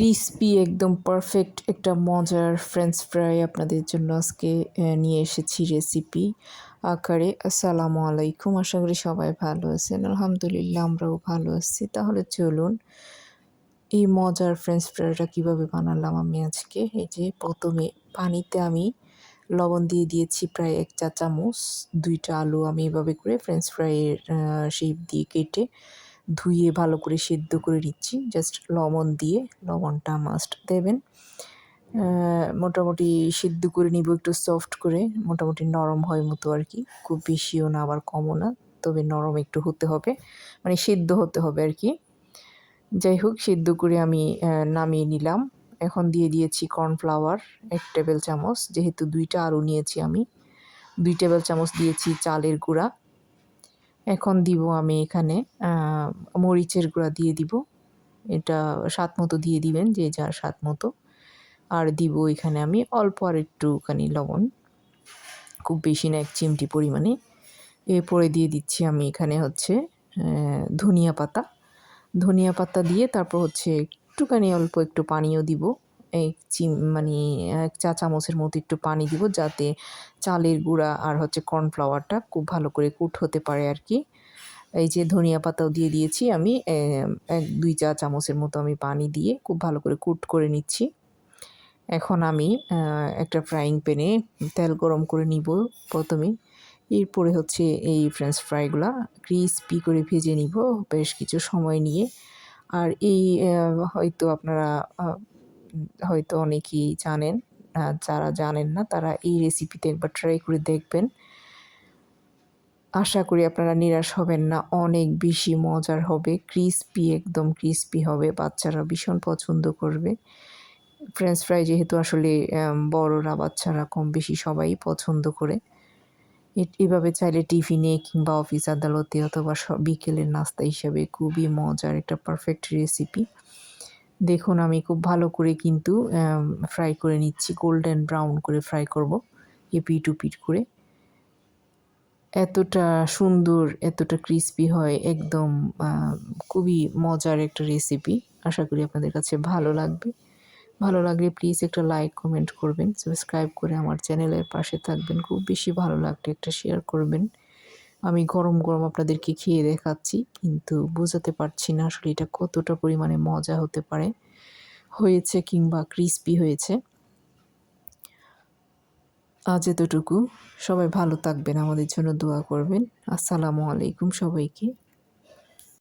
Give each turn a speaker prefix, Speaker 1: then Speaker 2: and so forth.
Speaker 1: Crispy একদম perfect একটা মজার ফ্রেঞ্চ ফ্রাই আপনাদের জন্য আজকে নিয়ে এসেছি রেসিপি আকারে। আসসালামু আলাইকুম, আশা করি সবাই ভালো আছেন। আলহামদুলিল্লাহ, আমরাও ভালো আছি। তাহলে চলুন, এই মজার ফ্রেঞ্চ ফ্রাইটা কীভাবে বানালাম আমি আজকে? এই যে প্রথমে পানিতে আমি লবণ দিয়ে দিয়েছি প্রায় এক চা চামচ দুইটা আলু আমি এভাবে করে ফ্রেঞ্চ ফ্রাইয়ের শেপ দিয়ে কেটে ধুয়ে ভালো করে সেদ্ধ করে নিচ্ছি। জাস্ট লবণ দিয়ে, লবণটা মাস্ট দেবেন। মোটামুটি সিদ্ধ করে নিব একটু সফট করে, মোটামুটি নরম হয় মতো আর কি খুব বেশিও না, আবার কমও না, তবে নরম একটু হতে হবে। মানে সিদ্ধ হতে হবে আর কি যাই হোক, সিদ্ধ করে আমি নামিয়ে নিলাম। এখন দিয়ে দিয়েছি কর্নফ্লাওয়ার এক টেবিল চামচ। যেহেতু দুইটা আলু নিয়েছি আমি, দুই টেবিল চামচ দিয়েছি চালের গুঁড়া। এখন দিব আমি এখানে মরিচের গুঁড়া দিয়ে দিব। এটা স্বাদ মতো দিয়ে দিবেন, যে যার স্বাদ মতো। আর দিব এখানে আমি অল্প আর একটুখানি লবণ। খুব বেশি না, এক চিমটি পরিমাণে। এরপরে দিয়ে দিচ্ছি আমি এখানে হচ্ছে ধনিয়া পাতা। ধনিয়া পাতা দিয়ে তারপর হচ্ছে একটুখানি অল্প একটু পানিও দিব। এক চিম মানে এক চা চামচের মতো একটু পানি দিব যাতে চালের গুঁড়া আর হচ্ছে কর্নফ্লাওয়ারটা খুব ভালো করে কুট হতে পারে আর কি। এই যে ধনিয়া পাতাও দিয়ে দিয়েছি আমি এক, দুই চা চামচের মতো আমি পানি দিয়ে খুব ভালো করে কুট করে নিচ্ছি। এখন আমি একটা ফ্রাইং প্যানে তেল গরম করে নিব প্রথমে। এরপরে হচ্ছে এই ফ্রেঞ্চ ফ্রাইগুলা ক্রিস্পি করে ভেজে নিব বেশ কিছু সময় নিয়ে। আর এই হয়তো আপনারা হয়তো অনেকেই জানেন যারা জানেন না তারা এই রেসিপিতে একবার ট্রাই করে দেখবেন। আশা করি আপনারা নিরাশ হবেন না, অনেক বেশি মজার হবে ক্রিসপি একদম ক্রিসপি হবে, বাচ্চারা ভীষণ পছন্দ করবে। ফ্রেঞ্চ ফ্রাই যেহেতু আসলে বড়রা বাচ্চারা কম বেশি সবাই পছন্দ করে। এভাবে চাইলে টিফিনে কিংবা অফিস আদালতে অথবা বিকেলের নাস্তা হিসাবে খুবই মজার একটা পারফেক্ট রেসিপি দেখুন, আমি খুব ভালো করে কিন্তু ফ্রাই করে নিচ্ছি গোল্ডেন ব্রাউন করে ফ্রাই করব এপিট উপিট করে। এতটা সুন্দর, এতটা ক্রিস্পি হয়, একদম খুবই মজার একটা রেসিপি আশা করি আপনাদের কাছে ভালো লাগবে। ভালো লাগলে প্লিজ একটা লাইক কমেন্ট করবেন সাবস্ক্রাইব করে আমার চ্যানেলের পাশে থাকবেন, খুব বেশি ভালো লাগলে একটা শেয়ার করবেন। আমি গরম গরম আপনাদেরকে খেয়ে দেখাচ্ছি, কিন্তু বোঝাতে পারছি না আসলে এটা কতটা পরিমাণে মজা হতে পারে। হয়েছে কিংবা ক্রিস্পি হয়েছে। আজ এতটুকু। সবাই ভালো থাকবেন, আমাদের জন্য দোয়া করবেন। আসসালামু আলাইকুম সবাইকে।